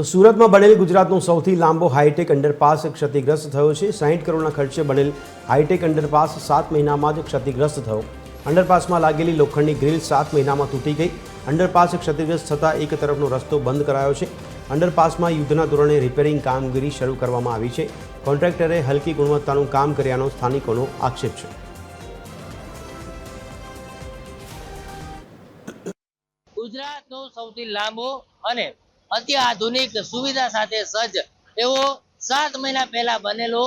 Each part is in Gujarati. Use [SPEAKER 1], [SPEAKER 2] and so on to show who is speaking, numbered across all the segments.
[SPEAKER 1] તો સુરતમાં બનેલ ગુજરાતનો સૌથી લાંબો હાઈટેક અંડરપાસ ક્ષતિગ્રસ્ત થયો છે. સાહીઠ કરોડના ખર્ચે બનેલ હાઈટેક અંડરપાસ સાત મહિનામાં જ ક્ષતિગ્રસ્ત થયો. અંડરપાસમાં લાગેલી લોખંડની ગ્રીલ સાત મહિનામાં તૂટી ગઈ. અંડરપાસ ક્ષતિગ્રસ્ત થતાં એક તરફનો રસ્તો બંધ કરાયો છે. અંડરપાસમાં યુદ્ધના ધોરણે રિપેરિંગ કામગીરી શરૂ કરવામાં આવી છે. કોન્ટ્રાક્ટરે હલકી ગુણવત્તાનું કામ કર્યાનો સ્થાનિકોનો આક્ષેપ છે.
[SPEAKER 2] ગુજરાતનો સૌથી લાંબો અને અત્યાધુનિક સુવિધા સાથે સજ્જ. એવો સાત મહિના પહેલા બનેલો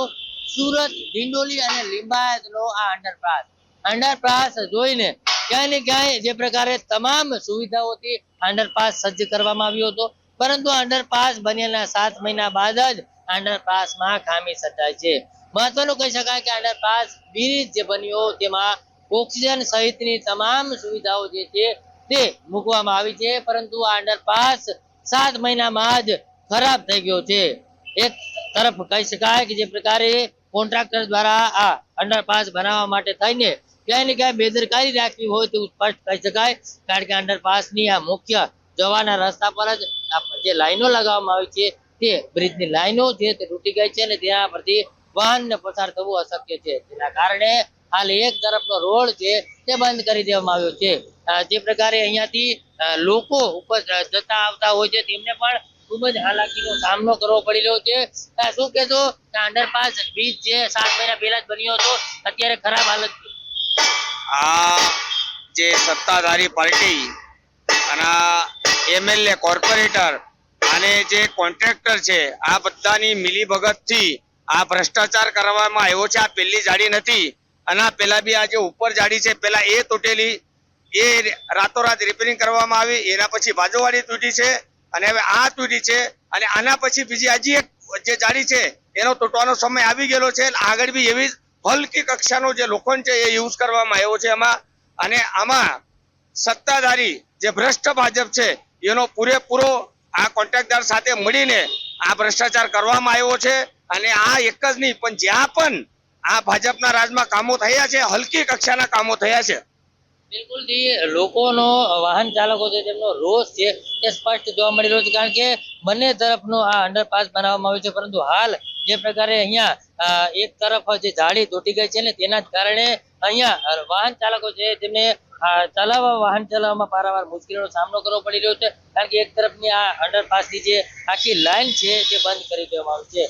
[SPEAKER 2] સુરત, ડિંડોલી અને લિંબાયતનો આ અંડરપાસ. અંડરપાસ જોઈને ક્યાંય ને ક્યાંય જે પ્રકારે તમામ સુવિધાઓથી અંડરપાસ સજ્જ કરવામાં આવ્યો હતો. પરંતુ અંડરપાસ બનેલા સાત મહિના બાદ જ અંડરપાસમાં ખામી સર્જાય છે. મહત્વનું કહી શકાય કે અંડરપાસ બ્રિજ જે બન્યો તેમાં ઓક્સિજન સહિતની તમામ સુવિધાઓ જે છે તે મૂકવામાં આવી છે. પરંતુ આ અંડરપાસ સાત મહિનામાં જ ખરાબ થઈ ગયો છે. એક તરફ કહી શકાય કે જે પ્રકારે કોન્ટ્રાક્ટર દ્વારા આ અંડરપાસ બનાવવા માટે થઈને ક્યાંય ને ક્યાંય બેદરકારી રાખવી હોય તેવું સ્પષ્ટ કહી શકાય. કારણ કે અંડરપાસની આ મુખ્ય જવાના રસ્તા પર જ જે લાઈનો લગાવવામાં આવી છે તે બ્રિજની લાઈનો તે તૂટી ગઈ છે અને ત્યાં પરથી વાહનને પસાર થવું અશક્ય છે. જેના કારણે હાલ એક તરફનો રોડ છે તે બંધ કરી દેવામાં આવ્યો છે. જે પ્રકારે અહીંયાથી લોકો ઉપર જતા આવતા હોય છે. તેમને પણ ખૂબ જ હાલાકીનો સામનો કરવો પડી રહ્યો છે. શું કહેશો? અંડરપાસ બ્રિજ જે સાત મહિના પહેલા જ બન્યો હતો, અત્યારે ખરાબ હાલત
[SPEAKER 3] આ જે સત્તાધારી પાર્ટી અને એમએલએ, કોર્પોરેટર અને જે કોન્ટ્રાક્ટર છે, આ બધાની મિલીભગતથી આ ભ્રષ્ટાચાર કરવામાં આવ્યો છે. આ પહેલી જાડી નથી અને પેલા બી આ જે ઉપર જાડી છે, પેલા એ તૂટેલી એ રાતોરાત રિપેરિંગ કરવામાં આવી, એના પછી બાજુવાળી તૂટી છે, અને હવે આ તૂટી છે, અને આના પછી બીજી હજી એક જે જાળી છે, એનો તૂટવાનો સમય આવી ગયેલો છે આગળ બી એવી હલકી કક્ષાનો જે લોખંડ છે એ યુઝ કરવામાં આવ્યો છે એમાં. અને આમાં સત્તાધારી જે ભ્રષ્ટ ભાજપ છે, એનો પૂરેપૂરો આ કોન્ટ્રાક્ટદાર સાથે મળીને આ ભ્રષ્ટાચાર કરવામાં આવ્યો છે, અને આ એક જ નહીં, પણ જ્યાં પણ આ ભાજપના રાજમાં કામો થયા છે, હલકી કક્ષાના કામો થયા છે
[SPEAKER 2] બિલકુલ જી, લોકોનો વાહન ચાલકો છે તેમનો રોષ છે તે સ્પષ્ટ જોવા મળી રહ્યો છે કારણ કે બંને તરફનો આ અંડરપાસ બનાવવામાં આવ્યો છે. પરંતુ હાલ જે પ્રકારે અહીંયા એક તરફ જે જાળી તૂટી ગઈ છે ને તેના જ કારણે અહીંયા વાહન ચાલકો છે તેમને ચલાવવા, વાહન ચલાવવામાં પારાવાર મુશ્કેલીનો સામનો કરવો પડી રહ્યો છે. કારણ કે એક તરફની આ અંડરપાસની જે આખી લાઇન છે તે બંધ કરી દેવામાં આવી છે.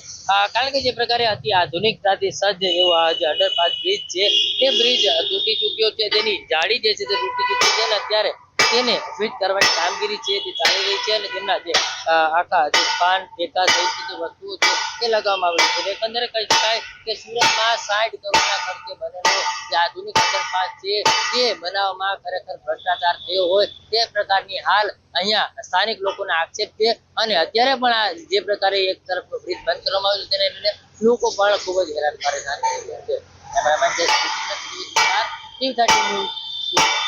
[SPEAKER 2] કારણ કે જે પ્રકારે અતિ આધુનિકતાથી સજ્જ એવો આ જે અંડરપાસ બ્રિજ છે, તે બ્રિજ તૂટી ચૂક્યો છે. તેની જાળી જે છે તે તૂટી ચૂકી છે અને અત્યારે તેને ફિટ કરવાની કામગીરી છે તે ચાલી રહી છે અને તેમના જે આખા જે પાન ટેકા સહિત વસ્તુઓ છે તે લગાવવામાં આવી છે. એકંદરે કહી શકાય કે સુરતમાં સાઠ કરોડના ખર્ચે બનેલો જે આધુનિક અંડરપાસ છે તે બનાવવામાં ખરેખર ભ્રષ્ટાચાર થયો હોય તે પ્રકારની હાલ અહીંયા સ્થાનિક લોકોના આક્ષેપ છે અને અત્યારે પણ આ જે પ્રકારે એક તરફ બ્રિજ બંધ કરવામાં આવ્યું તેને લઈને લોકો પણ ખૂબ જ હેરાન પરેશાન થઈ રહ્યા છે ટીવી થર્ટી ન્યૂઝ.